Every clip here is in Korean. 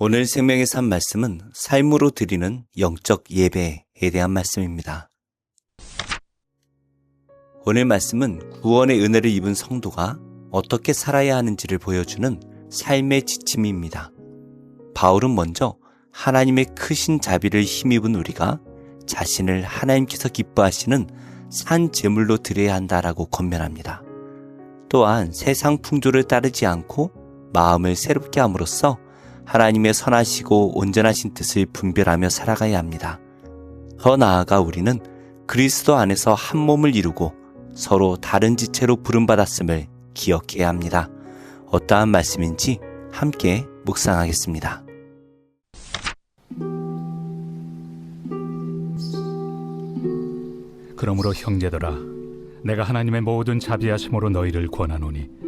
오늘 생명의 산 말씀은 삶으로 드리는 영적 예배에 대한 말씀입니다. 오늘 말씀은 구원의 은혜를 입은 성도가 어떻게 살아야 하는지를 보여주는 삶의 지침입니다. 바울은 먼저 하나님의 크신 자비를 힘입은 우리가 자신을 하나님께서 기뻐하시는 산 제물로 드려야 한다라고 권면합니다. 또한 세상 풍조를 따르지 않고 마음을 새롭게 함으로써 하나님의 선하시고 온전하신 뜻을 분별하며 살아가야 합니다. 더 나아가 우리는 그리스도 안에서 한 몸을 이루고 서로 다른 지체로 부름받았음을 기억해야 합니다. 어떠한 말씀인지 함께 묵상하겠습니다. 그러므로 형제들아 내가 하나님의 모든 자비하심으로 너희를 권하노니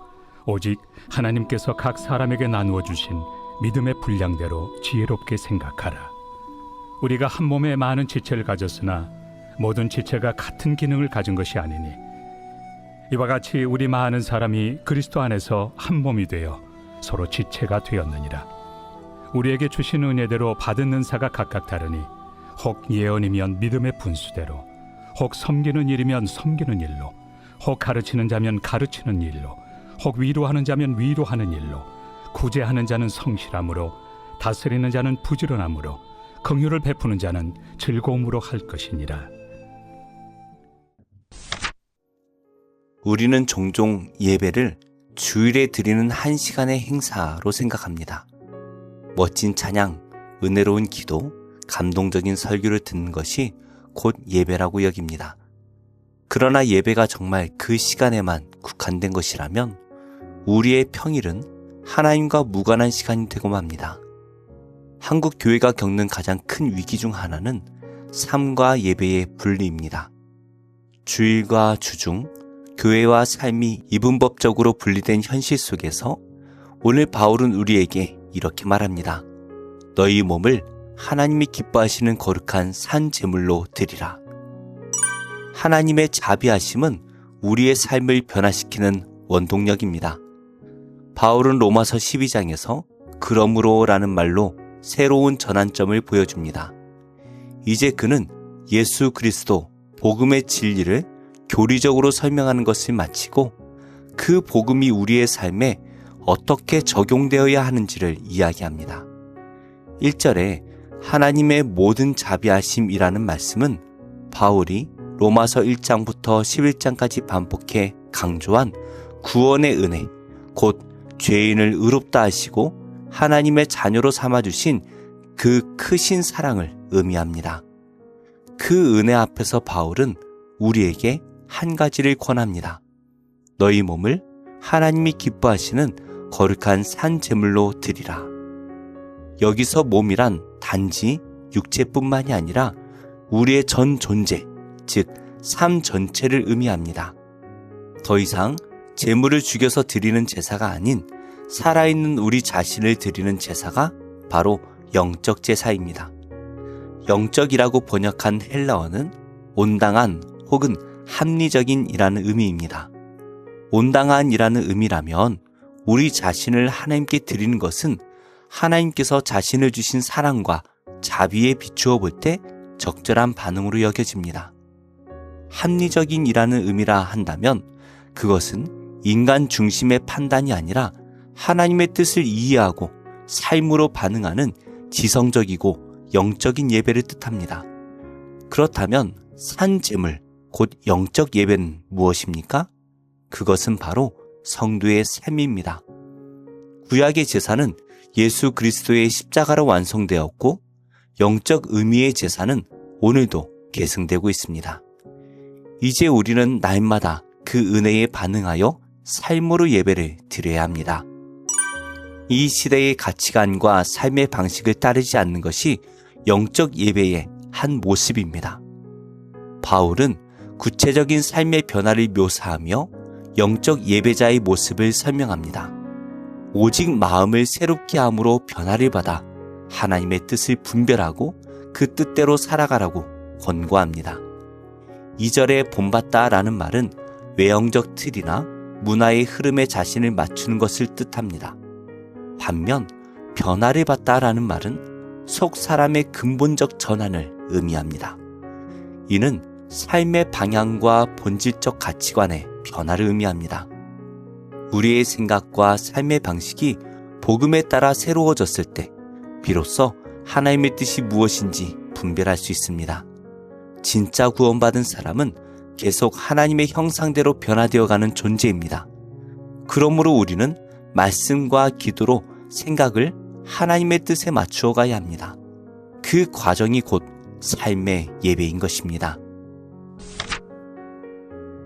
오직 하나님께서 각 사람에게 나누어 주신 믿음의 분량대로 지혜롭게 생각하라. 우리가 한 몸에 많은 지체를 가졌으나 모든 지체가 같은 기능을 가진 것이 아니니 이와 같이 우리 많은 사람이 그리스도 안에서 한 몸이 되어 서로 지체가 되었느니라. 우리에게 주신 은혜대로 받은 은사가 각각 다르니 혹 예언이면 믿음의 분수대로 혹 섬기는 일이면 섬기는 일로 혹 가르치는 자면 가르치는 일로 혹 위로하는 자면 위로하는 일로 구제하는 자는 성실함으로 다스리는 자는 부지런함으로 긍휼을 베푸는 자는 즐거움으로 할 것이니라 우리는 종종 예배를 주일에 드리는 한 시간의 행사로 생각합니다. 멋진 찬양, 은혜로운 기도, 감동적인 설교를 듣는 것이 곧 예배라고 여깁니다. 그러나 예배가 정말 그 시간에만 국한된 것이라면 우리의 평일은 하나님과 무관한 시간이 되고 맙니다. 한국 교회가 겪는 가장 큰 위기 중 하나는 삶과 예배의 분리입니다. 주일과 주중, 교회와 삶이 이분법적으로 분리된 현실 속에서 오늘 바울은 우리에게 이렇게 말합니다. 너희 몸을 하나님이 기뻐하시는 거룩한 산 제물로 드리라. 하나님의 자비하심은 우리의 삶을 변화시키는 원동력입니다. 바울은 로마서 12장에서 그러므로 라는 말로 새로운 전환점을 보여줍니다. 이제 그는 예수 그리스도 복음의 진리를 교리적으로 설명하는 것을 마치고 그 복음이 우리의 삶에 어떻게 적용되어야 하는지를 이야기합니다. 1절에 하나님의 모든 자비하심이라는 말씀은 바울이 로마서 1장부터 11장까지 반복해 강조한 구원의 은혜, 곧 죄인을 의롭다 하시고 하나님의 자녀로 삼아주신 그 크신 사랑을 의미합니다. 그 은혜 앞에서 바울은 우리에게 한 가지를 권합니다. 너희 몸을 하나님이 기뻐하시는 거룩한 산 제물로 드리라. 여기서 몸이란 단지 육체뿐만이 아니라 우리의 전 존재, 즉, 삶 전체를 의미합니다. 더 이상 제물을 죽여서 드리는 제사가 아닌 살아있는 우리 자신을 드리는 제사가 바로 영적 제사입니다. 영적이라고 번역한 헬라어는 온당한 혹은 합리적인이라는 의미입니다. 온당한이라는 의미라면 우리 자신을 하나님께 드리는 것은 하나님께서 자신을 주신 사랑과 자비에 비추어 볼 때 적절한 반응으로 여겨집니다. 합리적인이라는 의미라 한다면 그것은 인간 중심의 판단이 아니라 하나님의 뜻을 이해하고 삶으로 반응하는 지성적이고 영적인 예배를 뜻합니다. 그렇다면 산재물, 곧 영적 예배는 무엇입니까? 그것은 바로 성도의 삶입니다. 구약의 제사는 예수 그리스도의 십자가로 완성되었고 영적 의미의 제사는 오늘도 계승되고 있습니다. 이제 우리는 날마다 그 은혜에 반응하여 삶으로 예배를 드려야 합니다. 이 시대의 가치관과 삶의 방식을 따르지 않는 것이 영적 예배의 한 모습입니다. 바울은 구체적인 삶의 변화를 묘사하며 영적 예배자의 모습을 설명합니다. 오직 마음을 새롭게 함으로 변화를 받아 하나님의 뜻을 분별하고 그 뜻대로 살아가라고 권고합니다. 2절에 본받다 라는 말은 외형적 틀이나 문화의 흐름에 자신을 맞추는 것을 뜻합니다. 반면 변화를 받다라는 말은 속 사람의 근본적 전환을 의미합니다. 이는 삶의 방향과 본질적 가치관의 변화를 의미합니다. 우리의 생각과 삶의 방식이 복음에 따라 새로워졌을 때 비로소 하나님의 뜻이 무엇인지 분별할 수 있습니다. 진짜 구원받은 사람은 계속 하나님의 형상대로 변화되어 가는 존재입니다. 그러므로 우리는 말씀과 기도로 생각을 하나님의 뜻에 맞추어 가야 합니다. 그 과정이 곧 삶의 예배인 것입니다.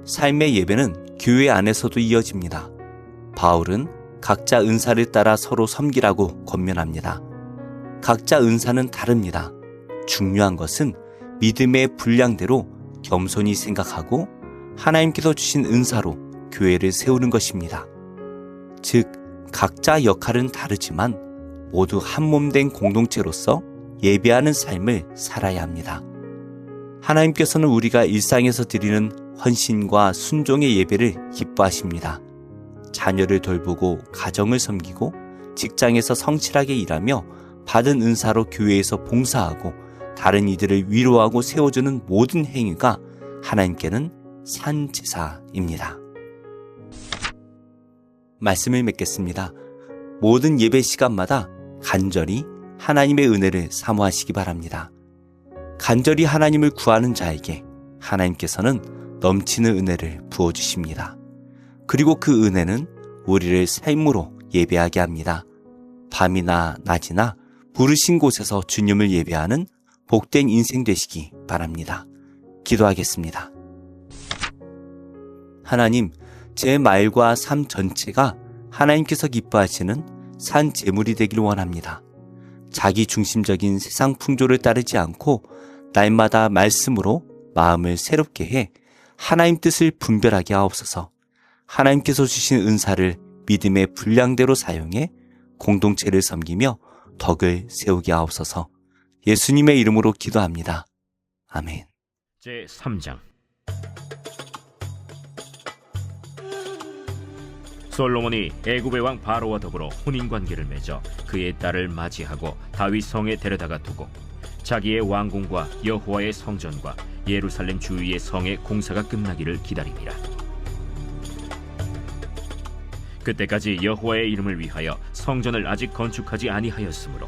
삶의 예배는 교회 안에서도 이어집니다. 바울은 각자 은사를 따라 서로 섬기라고 권면합니다. 각자 은사는 다릅니다. 중요한 것은 믿음의 분량대로 겸손히 생각하고 하나님께서 주신 은사로 교회를 세우는 것입니다. 즉, 각자 역할은 다르지만 모두 한몸된 공동체로서 예배하는 삶을 살아야 합니다. 하나님께서는 우리가 일상에서 드리는 헌신과 순종의 예배를 기뻐하십니다. 자녀를 돌보고 가정을 섬기고 직장에서 성실하게 일하며 받은 은사로 교회에서 봉사하고 다른 이들을 위로하고 세워주는 모든 행위가 하나님께는 산 제사입니다. 말씀을 맺겠습니다. 모든 예배 시간마다 간절히 하나님의 은혜를 사모하시기 바랍니다. 간절히 하나님을 구하는 자에게 하나님께서는 넘치는 은혜를 부어주십니다. 그리고 그 은혜는 우리를 삶으로 예배하게 합니다. 밤이나 낮이나 부르신 곳에서 주님을 예배하는 복된 인생 되시기 바랍니다. 기도하겠습니다. 하나님, 제 말과 삶 전체가 하나님께서 기뻐하시는 산 제물이 되길 원합니다. 자기 중심적인 세상 풍조를 따르지 않고 날마다 말씀으로 마음을 새롭게 해 하나님 뜻을 분별하게 하옵소서. 하나님께서 주신 은사를 믿음의 분량대로 사용해 공동체를 섬기며 덕을 세우게 하옵소서. 예수님의 이름으로 기도합니다. 아멘. 제 3장 솔로몬이 애굽의 왕 바로와 더불어 혼인 관계를 맺어 그의 딸을 맞이하고 다윗 성에 데려다가 두고 자기의 왕궁과 여호와의 성전과 예루살렘 주위의 성의 공사가 끝나기를 기다리니라. 그때까지 여호와의 이름을 위하여 성전을 아직 건축하지 아니하였으므로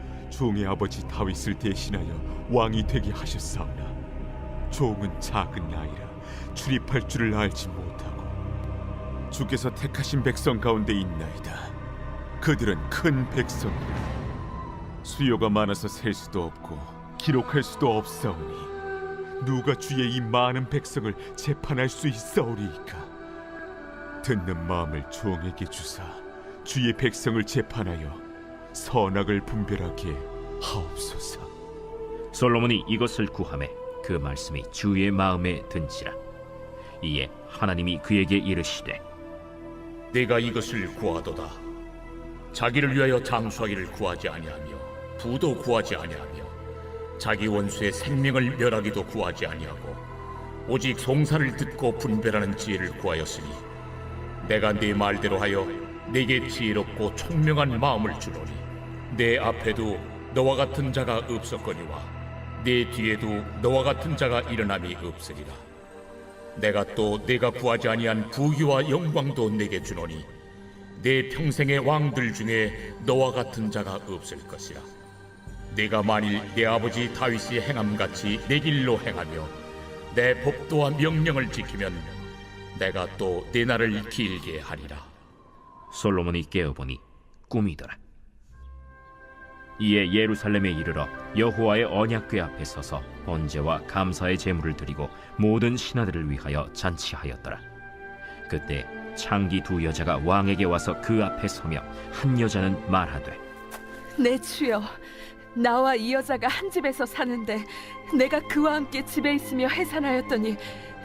종의 아버지 다윗을 대신하여 왕이 되게 하셨사오나 종은 작은 나이라 출입할 줄을 알지 못하고 주께서 택하신 백성 가운데 있나이다. 그들은 큰 백성이라. 수요가 많아서 셀 수도 없고 기록할 수도 없사오니 누가 주의 이 많은 백성을 재판할 수 있사오리이까? 듣는 마음을 종에게 주사 주의 백성을 재판하여 선악을 분별하게 하옵소서. 솔로몬이 이것을 구함에 그 말씀이 주의 마음에 든지라. 이에 하나님이 그에게 이르시되 네가 이것을 구하도다 자기를 위하여 장수하기를 구하지 아니하며 부도 구하지 아니하며 자기 원수의 생명을 멸하기도 구하지 아니하고 오직 송사를 듣고 분별하는 지혜를 구하였으니 내가 네 말대로 하여 내게 지혜롭고 총명한 마음을 주노니 내 앞에도 너와 같은 자가 없었거니와 내 뒤에도 너와 같은 자가 일어남이 없으리라. 내가 또 내가 구하지 아니한 부귀와 영광도 내게 주노니 내 평생의 왕들 중에 너와 같은 자가 없을 것이라. 내가 만일 내 아버지 다윗이 행함 같이 내 길로 행하며 내 법도와 명령을 지키면 내가 또 내 날을 길게 하리라 솔로몬이 깨어보니 꿈이더라. 이에 예루살렘에 이르러 여호와의 언약궤 앞에 서서 번제와 감사의 제물을 드리고 모든 신하들을 위하여 잔치하였더라. 그때 창기 두 여자가 왕에게 와서 그 앞에 서며 한 여자는 말하되 내 주여, 나와 이 여자가 한 집에서 사는데 내가 그와 함께 집에 있으며 해산하였더니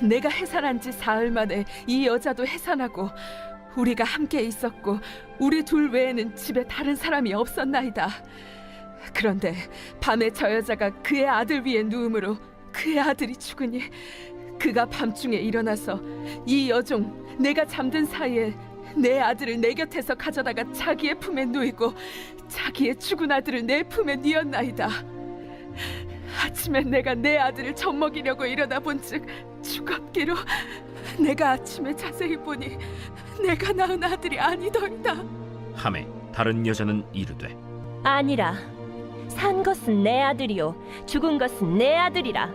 내가 해산한 지 사흘 만에 이 여자도 해산하고 우리가 함께 있었고 우리 둘 외에는 집에 다른 사람이 없었나이다. 그런데 밤에 저 여자가 그의 아들 위에 누움으로 그의 아들이 죽으니 그가 밤중에 일어나서 이 여종 내가 잠든 사이에 내 아들을 내 곁에서 가져다가 자기의 품에 누이고 자기의 죽은 아들을 내 품에 뉘었나이다. 아침에 내가 내 아들을 젖먹이려고 일어나 본즉 죽었기로 내가 아침에 자세히 보니 내가 낳은 아들이 아니더이다. 함에 다른 여자는 이르되 아니라 산 것은 내 아들이요 죽은 것은 내 아들이라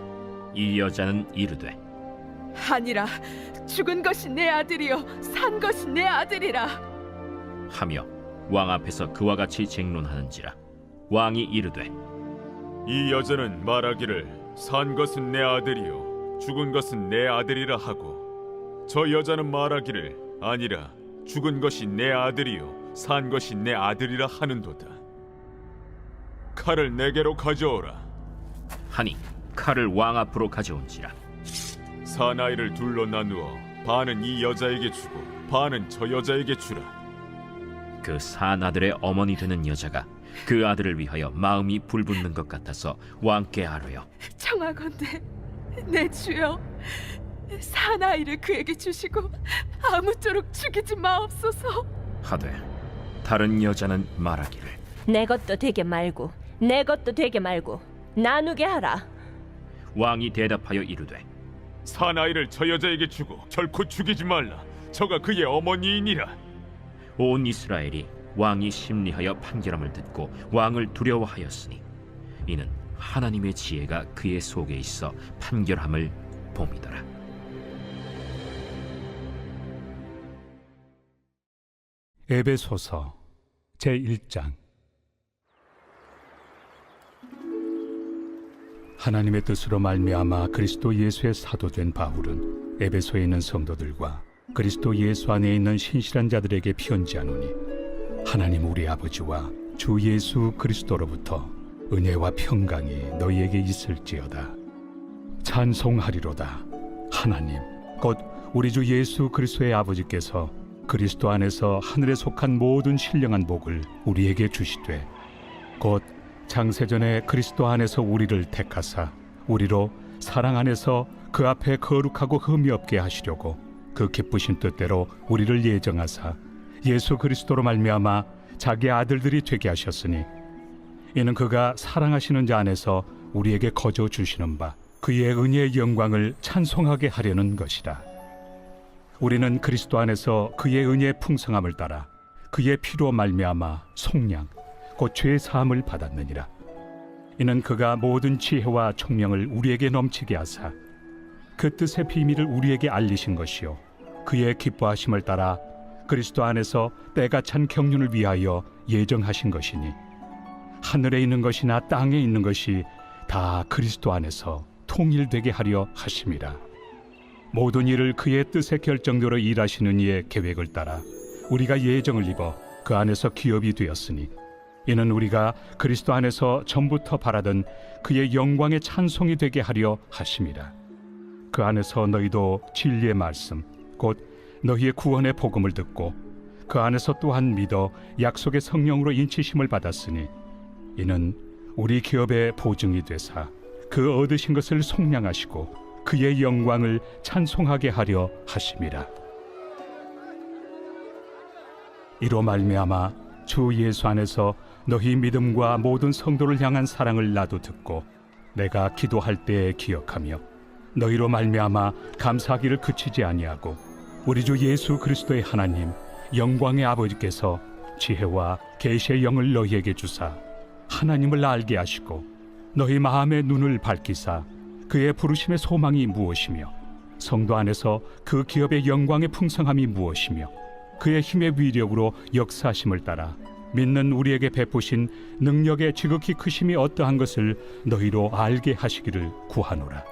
이 여자는 이르되 아니라 죽은 것이 내 아들이요 산 것이 내 아들이라. 하며 왕 앞에서 그와 같이 쟁론하는지라 왕이 이르되 이 여자는 말하기를 산 것은 내 아들이요 죽은 것은 내 아들이라 하고 저 여자는 말하기를 아니라 죽은 것이 내 아들이요 산 것이 내 아들이라 하는도다. 칼을 내게로 가져오라. 하니 칼을 왕 앞으로 가져온지라. 사나이를 둘로 나누어 반은 이 여자에게 주고 반은 저 여자에게 주라. 그산 아들의 어머니 되는 여자가 그 아들을 위하여 마음이 불붙는 것 같아서 왕께 아뢰어. 청하건대 내 주여 사나이를 그에게 주시고 아무쪼록 죽이지 마옵소서. 하되 다른 여자는 말하기를. 내 것도 되게 말고 내 것도 되게 말고 나누게 하라. 왕이 대답하여 이르되 사나이를 저 여자에게 주고 결코 죽이지 말라. 저가 그의 어머니이니라. 온 이스라엘이 왕이 심리하여 판결함을 듣고 왕을 두려워하였으니 이는 하나님의 지혜가 그의 속에 있어 판결함을 봄이더라. 에베소서 제 1장. 하나님의 뜻으로 말미암아 그리스도 예수의 사도된 바울은 에베소에 있는 성도들과 그리스도 예수 안에 있는 신실한 자들에게 편지하노니 하나님 우리 아버지와 주 예수 그리스도로부터 은혜와 평강이 너희에게 있을지어다. 찬송하리로다. 하나님 곧 우리 주 예수 그리스도의 아버지께서 그리스도 안에서 하늘에 속한 모든 신령한 복을 우리에게 주시되 곧 창세전에 그리스도 안에서 우리를 택하사 우리로 사랑 안에서 그 앞에 거룩하고 흠이 없게 하시려고 그 기쁘신 뜻대로 우리를 예정하사 예수 그리스도로 말미암아 자기 아들들이 되게 하셨으니 이는 그가 사랑하시는 자 안에서 우리에게 거저 주시는 바 그의 은혜의 영광을 찬송하게 하려는 것이라. 우리는 그리스도 안에서 그의 은혜의 풍성함을 따라 그의 피로 말미암아 속량 곧 죄 사함을 받았느니라. 이는 그가 모든 지혜와 총명을 우리에게 넘치게 하사 그 뜻의 비밀을 우리에게 알리신 것이요 그의 기뻐하심을 따라 그리스도 안에서 때가 찬 경륜을 위하여 예정하신 것이니 하늘에 있는 것이나 땅에 있는 것이 다 그리스도 안에서 통일되게 하려 하심이라. 모든 일을 그의 뜻의 결정대로 일하시는 이의 계획을 따라 우리가 예정을 입어 그 안에서 기업이 되었으니 이는 우리가 그리스도 안에서 전부터 바라던 그의 영광의 찬송이 되게 하려 하심이라. 그 안에서 너희도 진리의 말씀 곧 너희의 구원의 복음을 듣고 그 안에서 또한 믿어 약속의 성령으로 인치심을 받았으니 이는 우리 기업의 보증이 되사 그 얻으신 것을 속량하시고 그의 영광을 찬송하게 하려 하심이라. 이로 말미암아 주 예수 안에서 너희 믿음과 모든 성도를 향한 사랑을 나도 듣고 내가 기도할 때에 기억하며 너희로 말미암아 감사하기를 그치지 아니하고 우리 주 예수 그리스도의 하나님 영광의 아버지께서 지혜와 계시의 영을 너희에게 주사 하나님을 알게 하시고 너희 마음의 눈을 밝히사 그의 부르심의 소망이 무엇이며 성도 안에서 그 기업의 영광의 풍성함이 무엇이며 그의 힘의 위력으로 역사하심을 따라 믿는 우리에게 베푸신 능력의 지극히 크심이 어떠한 것을 너희로 알게 하시기를 구하노라.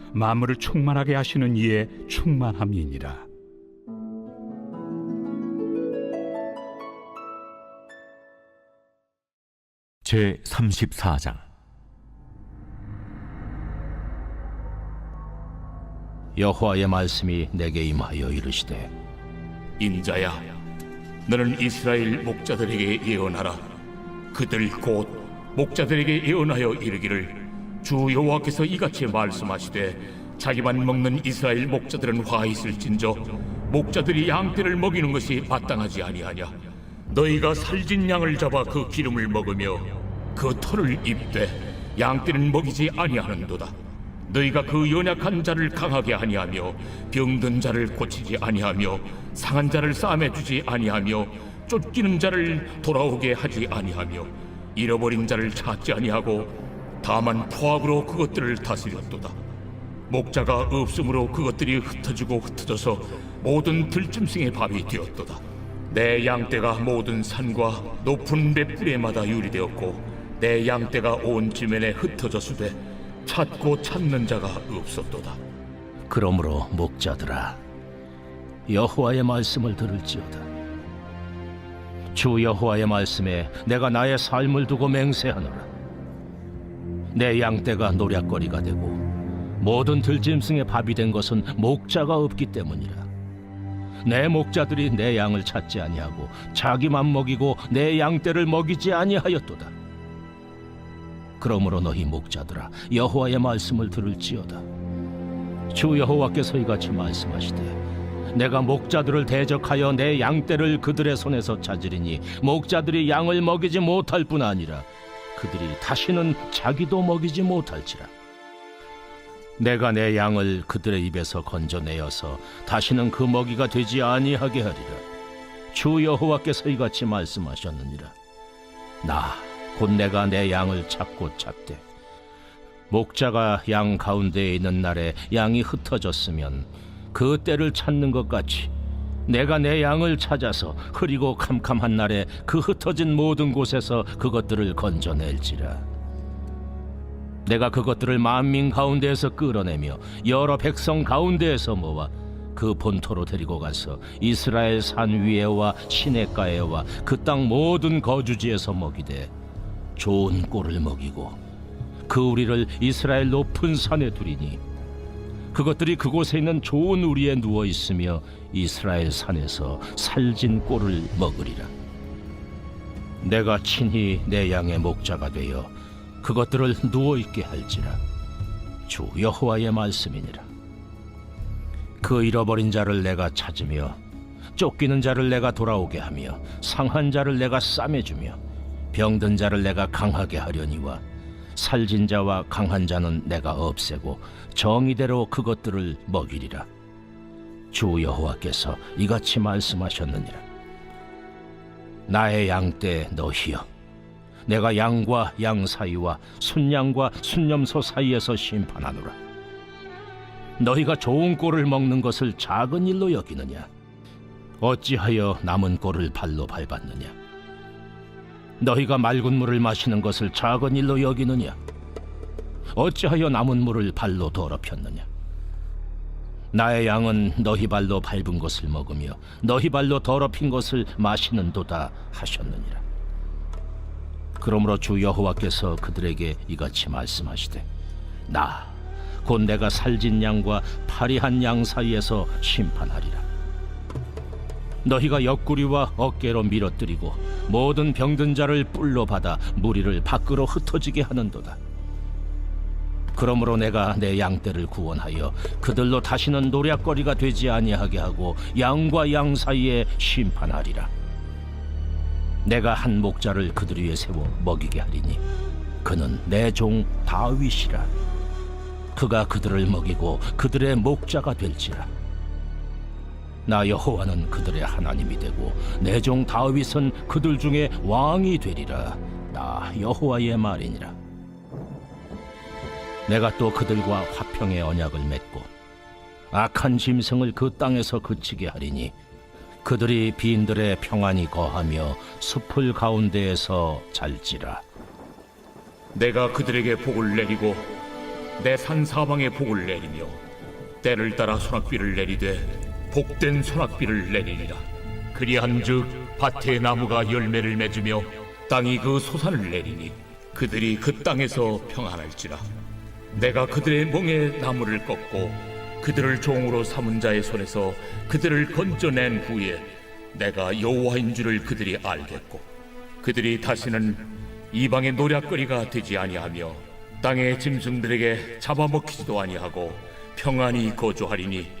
만물을 충만하게 하시는 이의 충만함이니라. 제 34장. 여호와의 말씀이 내게 임하여 이르시되 인자야 너는 이스라엘 목자들에게 예언하라. 그들 곧 목자들에게 예언하여 이르기를 주 여호와께서 이같이 말씀하시되 자기만 먹는 이스라엘 목자들은 화 있을진저 목자들이 양떼를 먹이는 것이 마땅하지 아니하냐? 너희가 살진 양을 잡아 그 기름을 먹으며 그 털을 입되 양떼는 먹이지 아니하는도다. 너희가 그 연약한 자를 강하게 아니하며 병든 자를 고치지 아니하며 상한 자를 싸매 주지 아니하며 쫓기는 자를 돌아오게 하지 아니하며 잃어버린 자를 찾지 아니하고 다만 포악으로 그것들을 다스렸도다. 목자가 없으므로 그것들이 흩어지고 흩어져서 모든 들짐승의 밥이 되었도다. 내 양떼가 모든 산과 높은 맷불에마다 유리되었고 내 양떼가 온 지면에 흩어졌으되 찾고 찾는 자가 없었도다. 그러므로 목자들아 여호와의 말씀을 들을지어다 주 여호와의 말씀에 내가 나의 삶을 두고 맹세하노라 내 양떼가 노략거리가 되고 모든 들짐승의 밥이 된 것은 목자가 없기 때문이라. 내 목자들이 내 양을 찾지 아니하고 자기만 먹이고 내 양떼를 먹이지 아니하였도다. 그러므로 너희 목자들아 여호와의 말씀을 들을지어다. 주 여호와께서 이같이 말씀하시되 내가 목자들을 대적하여 내 양떼를 그들의 손에서 찾으리니 목자들이 양을 먹이지 못할 뿐 아니라 그들이 다시는 자기도 먹이지 못할지라. 내가 내 양을 그들의 입에서 건져내어서 다시는 그 먹이가 되지 아니하게 하리라. 주 여호와께서 이같이 말씀하셨느니라. 나 곧 내가 내 양을 찾고 찾되 목자가 양 가운데에 있는 날에 양이 흩어졌으면 그 때를 찾는 것 같이 내가 내 양을 찾아서 흐리고 캄캄한 날에 그 흩어진 모든 곳에서 그것들을 건져낼지라. 내가 그것들을 만민 가운데에서 끌어내며 여러 백성 가운데에서 모아 그 본토로 데리고 가서 이스라엘 산 위에와 시냇가에와 그 땅 모든 거주지에서 먹이되 좋은 꼴을 먹이고 그 우리를 이스라엘 높은 산에 두리니 그것들이 그곳에 있는 좋은 우리에 누워 있으며 이스라엘 산에서 살진 꼴을 먹으리라. 내가 친히 내 양의 목자가 되어 그것들을 누워 있게 할지라. 주 여호와의 말씀이니라. 그 잃어버린 자를 내가 찾으며 쫓기는 자를 내가 돌아오게 하며 상한 자를 내가 싸매주며 병든 자를 내가 강하게 하려니와 살진 자와 강한 자는 내가 없애고 정의대로 그것들을 먹이리라. 주 여호와께서 이같이 말씀하셨느니라. 나의 양떼 너희여, 내가 양과 양 사이와 순양과 순념소 사이에서 심판하노라. 너희가 좋은 꼴을 먹는 것을 작은 일로 여기느냐? 어찌하여 남은 꼴을 발로 밟았느냐? 너희가 맑은 물을 마시는 것을 작은 일로 여기느냐? 어찌하여 남은 물을 발로 더럽혔느냐? 나의 양은 너희 발로 밟은 것을 먹으며 너희 발로 더럽힌 것을 마시는도다 하셨느니라. 그러므로 주 여호와께서 그들에게 이같이 말씀하시되 나 곧 내가 살진 양과 파리한 양 사이에서 심판하리라 너희가 옆구리와 어깨로 밀어뜨리고 모든 병든 자를 뿔로 받아 무리를 밖으로 흩어지게 하는도다. 그러므로 내가 내 양떼를 구원하여 그들로 다시는 노략거리가 되지 아니하게 하고 양과 양 사이에 심판하리라. 내가 한 목자를 그들 위에 세워 먹이게 하리니 그는 내 종 다윗이라. 그가 그들을 먹이고 그들의 목자가 될지라. 나 여호와는 그들의 하나님이 되고 내 종 다윗은 그들 중에 왕이 되리라. 나 여호와의 말이니라. 내가 또 그들과 화평의 언약을 맺고 악한 짐승을 그 땅에서 그치게 하리니 그들이 빈들에 평안히 거하며 숲을 가운데에서 잘지라. 내가 그들에게 복을 내리고 내 산 사방에 복을 내리며 때를 따라 소낙비를 내리되 복된 소낙비를 내리리라. 그리한즉 밭의 나무가 열매를 맺으며 땅이 그 소산을 내리니 그들이 그 땅에서 평안할지라. 내가 그들의 멍에 나무를 꺾고 그들을 종으로 삼은 자의 손에서 그들을 건져낸 후에 내가 여호와인 줄을 그들이 알겠고 그들이 다시는 이방의 노략거리가 되지 아니하며 땅의 짐승들에게 잡아먹히지도 아니하고 평안히 거주하리니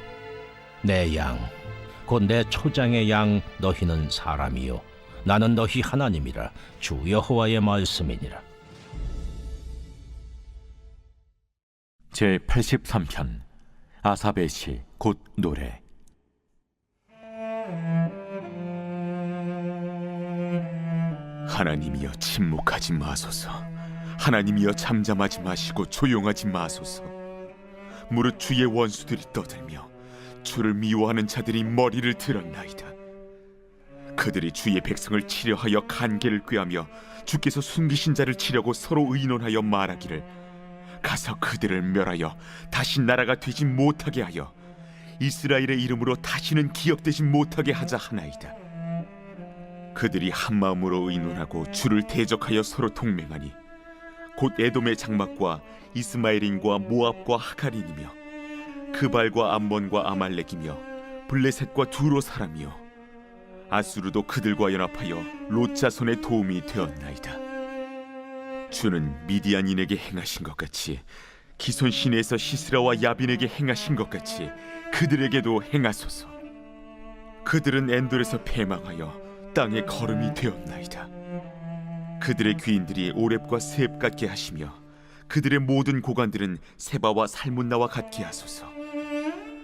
내 양 곧 내 초장의 양 너희는 사람이요 나는 너희 하나님이라 주 여호와의 말씀이니라 제 83편 아사베 시곧 노래 하나님이여 침묵하지 마소서. 하나님이여 잠잠하지 마시고 조용하지 마소서. 무릇 주의 원수들이 떠들며 주를 미워하는 자들이 머리를 들었나이다. 그들이 주의 백성을 치려하여 간계를 꾀하며 주께서 숨기신 자를 치려고 서로 의논하여 말하기를 가서 그들을 멸하여 다시 나라가 되지 못하게 하여 이스라엘의 이름으로 다시는 기억되지 못하게 하자 하나이다. 그들이 한 마음으로 의논하고 주를 대적하여 서로 동맹하니 곧 에돔의 장막과 이스마엘인과 모압과 하갈인이며 그발과 암몬과 아말렉이며 블레셋과 두로 사람이요 아수르도 그들과 연합하여 롯자손의 도움이 되었나이다. 주는 미디안인에게 행하신 것 같이 기손 시내에서 시스라와 야빈에게 행하신 것 같이 그들에게도 행하소서. 그들은 엔돌에서 패망하여 땅의 걸음이 되었나이다. 그들의 귀인들이 오렙과 스앱 같게 하시며 그들의 모든 고관들은 세바와 살문나와 같게 하소서.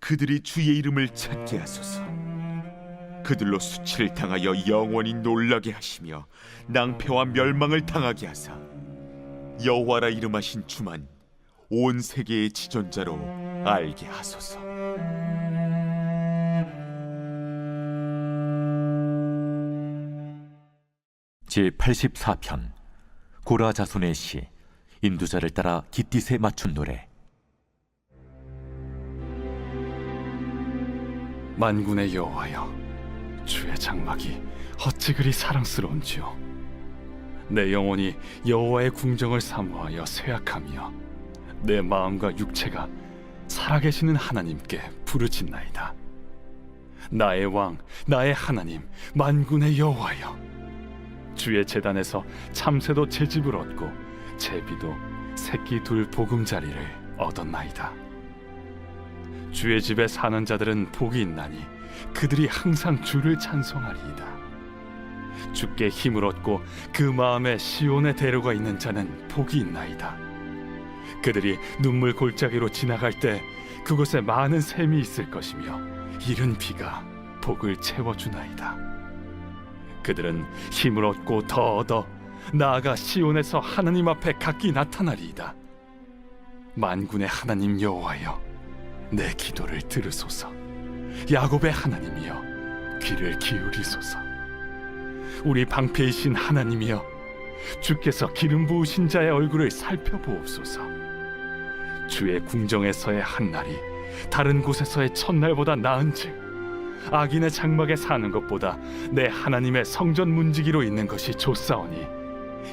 그들이 주의 이름을 찾게 하소서. 그들로 수치를 당하여 영원히 놀라게 하시며 낭패와 멸망을 당하게 하사 여호와라 이름하신 주만 온 세계의 지존자로 알게 하소서. 제 84편 고라 자손의 시 인두자를 따라 깃딧에 맞춘 노래 만군의 여호와여 주의 장막이 어찌 그리 사랑스러운지요 내 영혼이 여호와의 궁정을 사모하여 쇠약하며 내 마음과 육체가 살아계시는 하나님께 부르짖나이다. 나의 왕, 나의 하나님, 만군의 여호와여. 주의 재단에서 참새도 제 집을 얻고 제비도 새끼 둘 보금자리를 얻었나이다. 주의 집에 사는 자들은 복이 있나니 그들이 항상 주를 찬송하리이다. 주께 힘을 얻고 그 마음에 시온의 대로가 있는 자는 복이 있나이다. 그들이 눈물 골짜기로 지나갈 때 그곳에 많은 샘이 있을 것이며 이른 비가 복을 채워주나이다. 그들은 힘을 얻고 더 얻어 나아가 시온에서 하나님 앞에 각기 나타나리이다. 만군의 하나님 여호와여, 내 기도를 들으소서. 야곱의 하나님이여, 귀를 기울이소서. 우리 방패이신 하나님이여, 주께서 기름 부으신 자의 얼굴을 살펴보옵소서. 주의 궁정에서의 한 날이 다른 곳에서의 첫날보다 나은즉 악인의 장막에 사는 것보다 내 하나님의 성전 문지기로 있는 것이 좋사오니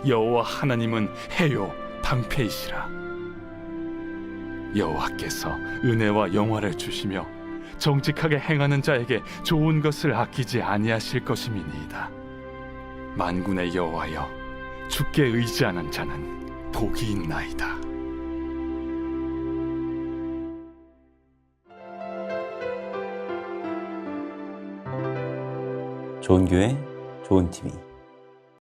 여호와 하나님은 해요 방패이시라 여호와께서 은혜와 영화를 주시며 정직하게 행하는 자에게 좋은 것을 아끼지 아니하실 것임이니이다 만군의 여호와여 주께 의지하는 자는 복이 있나이다 좋은 교회, 좋은 TV.